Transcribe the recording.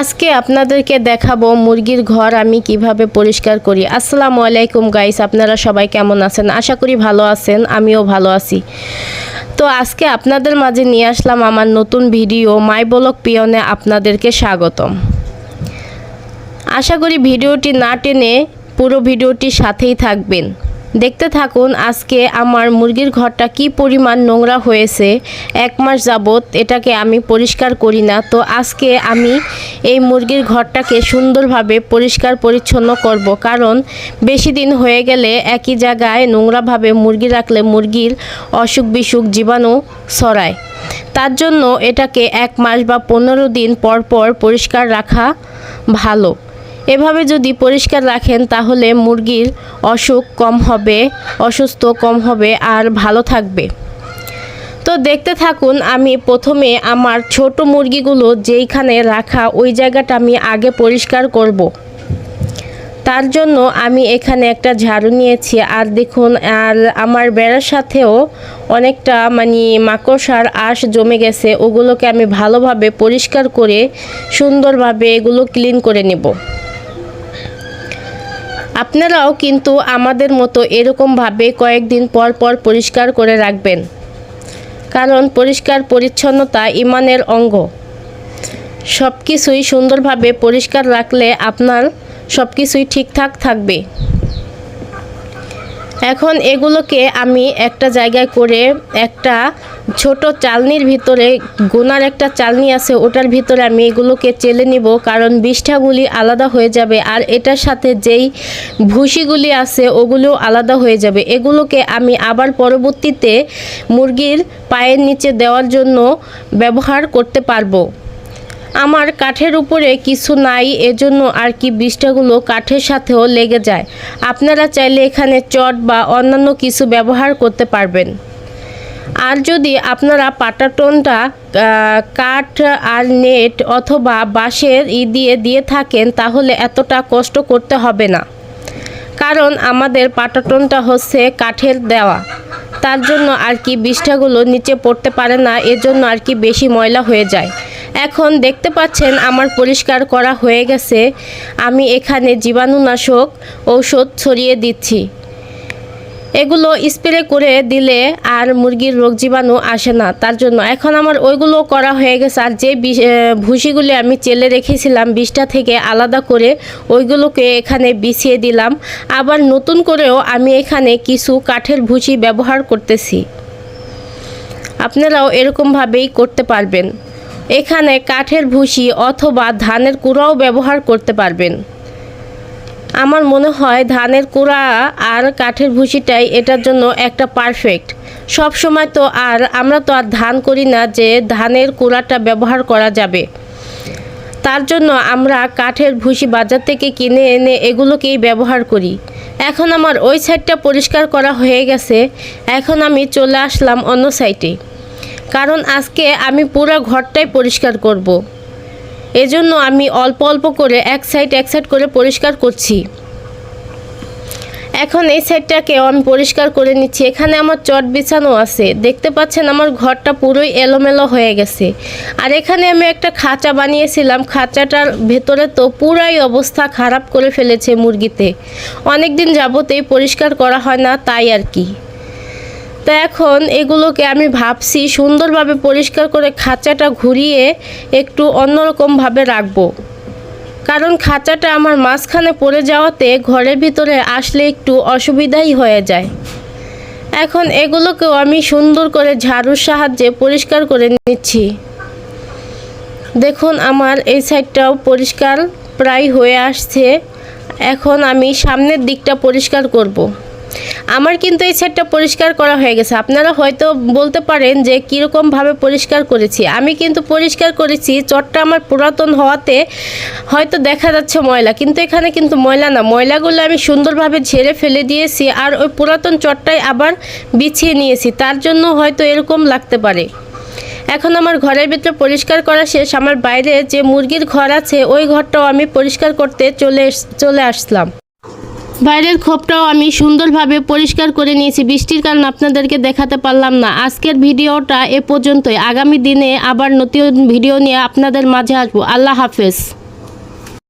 আজকে আপনাদেরকে দেখাবো মুরগির ঘর আমি কীভাবে পরিষ্কার করি। আসসালামু আলাইকুম গাইস আপনারা সবাই কেমন আছেন? আশা করি ভালো আছেন, আমিও ভালো আছি। তো আজকে আপনাদের মাঝে নিয়ে আসলাম আমার নতুন ভিডিও মাই বলক পিয়নে আপনাদেরকে স্বাগতম। আশা করি ভিডিওটি না টেনে পুরো ভিডিওটির সাথেই থাকবেন। দেখতে থাকুন আজকে আমার মুরগির ঘরটা কি পরিমাণ নোংরা হয়েছে। এক মাস যাবত এটাকে আমি পরিষ্কার করি না। তো আজকে আমি এই মুরগির ঘরটাকে সুন্দরভাবে পরিষ্কার পরিচ্ছন্ন করব। কারণ বেশি দিন হয়ে গেলে একই জায়গায় নোংরাভাবে মুরগি রাখলে মুরগির অসুখ বিসুখ জীবাণু ছড়ায়। তার জন্য এটাকে এক মাস বা পনেরো দিন পর পর পরিষ্কার রাখা ভালো। এভাবে যদি পরিষ্কার রাখেন, তাহলে মুরগির অসুখ কম হবে, অসুস্থ কম হবে আর ভালো থাকবে। তো দেখতে থাকুন, আমি প্রথমে আমার ছোট মুরগিগুলো যেইখানে রাখা, ওই জায়গাটা আমি আগে পরিষ্কার করব। তার জন্য আমি এখানে একটা ঝাড়ু নিয়েছি। আর দেখুন, আর আমার বেড়ার সাথেও অনেকটা মানে মাকড়সার আঁশ জমে গেছে। ওগুলোকে আমি ভালোভাবে পরিষ্কার করে সুন্দরভাবে এগুলো ক্লিন করে নেব। আপনারাও কিন্তু আমাদের মতো এরকমভাবে কয়েকদিন পর পর পরিষ্কার করে রাখবেন। কারণ পরিষ্কার পরিচ্ছন্নতা ইমানের অঙ্গ। সব কিছুই সুন্দরভাবে পরিষ্কার রাখলে আপনার সব কিছুই ঠিকঠাক থাকবে। এখন এগুলোকে আমি একটা জায়গায় করে একটা ছোট চালনির ভিতরে, গোনার একটা চালনি আছে, ওটার ভিতরে আমি এগুলোকে চেলে নিব, কারণ বিষ্ঠাগুলি আলাদা হয়ে যাবে আর এটার সাথে যেই ভুসিগুলি আছে ওগুলো আলাদা হয়ে যাবে। এগুলোকে আমি আবার পরবর্তীতে মুরগির পায়ের নিচে দেওয়ার জন্য ব্যবহার করতে পারব। আমার কাঠের উপরে কিছু নাই, এজন্য আর কি বিষ্ঠাগুলো কাঠের সাথেও লেগে যায়। আপনারা চাইলে এখানে চট বা অন্যান্য কিছু ব্যবহার করতে পারবেন। আর যদি আপনারা পাটাটনটা কাঠ আর নেট অথবা বাঁশের ই দিয়ে দিয়ে থাকেন, তাহলে এতটা কষ্ট করতে হবে না। কারণ আমাদের পাটাটনটা হচ্ছে কাঠের দেওয়া। তার জন্য আর কি বিষ্ঠাগুলো নিচে পড়তে পারে না, এজন্য আর কি বেশি ময়লা হয়ে যায়। এখন দেখতে পাচ্ছেন আমার পরিষ্কার করা হয়ে গেছে। আমি এখানে জীবাণুনাশক ঔষধ ছড়িয়ে দিচ্ছি। এগুলো স্প্রে করে দিলে আর মুরগির রোগ জীবাণু আসে না, তার জন্য। এখন আমার ওইগুলো করা হয়ে গেছে আর যে ভুসিগুলি আমি চেলে রেখেছিলাম বিষটা থেকে আলাদা করে, ওইগুলোকে এখানে বিছিয়ে দিলাম। আবার নতুন করেও আমি এখানে কিছু কাঠের ভুসি ব্যবহার করতেছি। আপনারাও এরকমভাবেই করতে পারবেন। এখানে কাঠের ভুসি অথবা ধানের কুড়াও ব্যবহার করতে পারবেন। আমার মনে হয় ধানের কুড়া আর কাঠের ভুসিটাই এটার জন্য একটা পারফেক্ট সব সময় তো আর আমরা তো আর ধান করি না যে ধানের কুড়াটা ব্যবহার করা যাবে। তার জন্য আমরা কাঠের ভুসি বাজার থেকে কিনে এনে এগুলোকেই ব্যবহার করি। এখন আমার ওই সাইডটা পরিষ্কার করা হয়ে গেছে। এখন আমি চলে আসলাম অন্য সাইডে কারণ আজকে আমি পুরো ঘরটাই পরিষ্কার করব। এজন্য আমি অল্প অল্প করে এক সাইড এক সাইড করে পরিষ্কার করছি। এখন এই সাইডটাকেও আমি পরিষ্কার করে নিচ্ছি। এখানে আমার চট বিছানো আছে। দেখতে পাচ্ছেন আমার ঘরটা পুরোই এলোমেলো হয়ে গেছে। আর এখানে আমি একটা খাঁচা বানিয়েছিলাম। খাঁচাটার ভেতরে তো পুরাই অবস্থা খারাপ করে ফেলেছে মুরগিতে। অনেক দিন যাবতেই পরিষ্কার করা হয় না, তাই আর কি। তো এখন এগুলোকে আমি ভাবছি সুন্দরভাবে পরিষ্কার করে খাঁচাটা ঘুরিয়ে একটু অন্যরকমভাবে রাখব। কারণ খাঁচাটা আমার মাঝখানে পড়ে যাওয়াতে ঘরের ভিতরে আসলে একটু অসুবিধাই হয়ে যায়। এখন এগুলোকেও আমি সুন্দর করে ঝাড়ুর সাহায্যে পরিষ্কার করে নিচ্ছি। দেখুন, আমার এই সাইডটাও পরিষ্কার প্রায় হয়ে আসছে। এখন আমি সামনের দিকটা পরিষ্কার করব। আমার কিন্তু এই সাইডটা পরিষ্কার করা হয়ে গেছে। আপনারা হয়তো বলতে পারেন যে কীরকমভাবে পরিষ্কার করেছি। আমি কিন্তু পরিষ্কার করেছি, চটটা আমার পুরাতন হওয়াতে হয়তো দেখা যাচ্ছে ময়লা, কিন্তু এখানে কিন্তু ময়লা না। ময়লাগুলো আমি সুন্দরভাবে ঝেড়ে ফেলে দিয়েছি আর ওই পুরাতন চটটাই আবার বিছিয়ে নিয়েছি। তার জন্য হয়তো এরকম লাগতে পারে। এখন আমার ঘরের ভিতরে পরিষ্কার করা শেষ। আমার বাইরে যে মুরগির ঘর আছে, ওই ঘরটাও আমি পরিষ্কার করতে চলে চলে আসলাম। বাইরের খোপটাও আমি সুন্দরভাবে পরিষ্কার করে নিয়েছি। বৃষ্টির কারণ আপনাদেরকে দেখাতে পারলাম না। আজকের ভিডিওটা এ পর্যন্তই। আগামী দিনে আবার নতুন ভিডিও নিয়ে আপনাদের মাঝে আসব। আল্লাহ হাফেজ।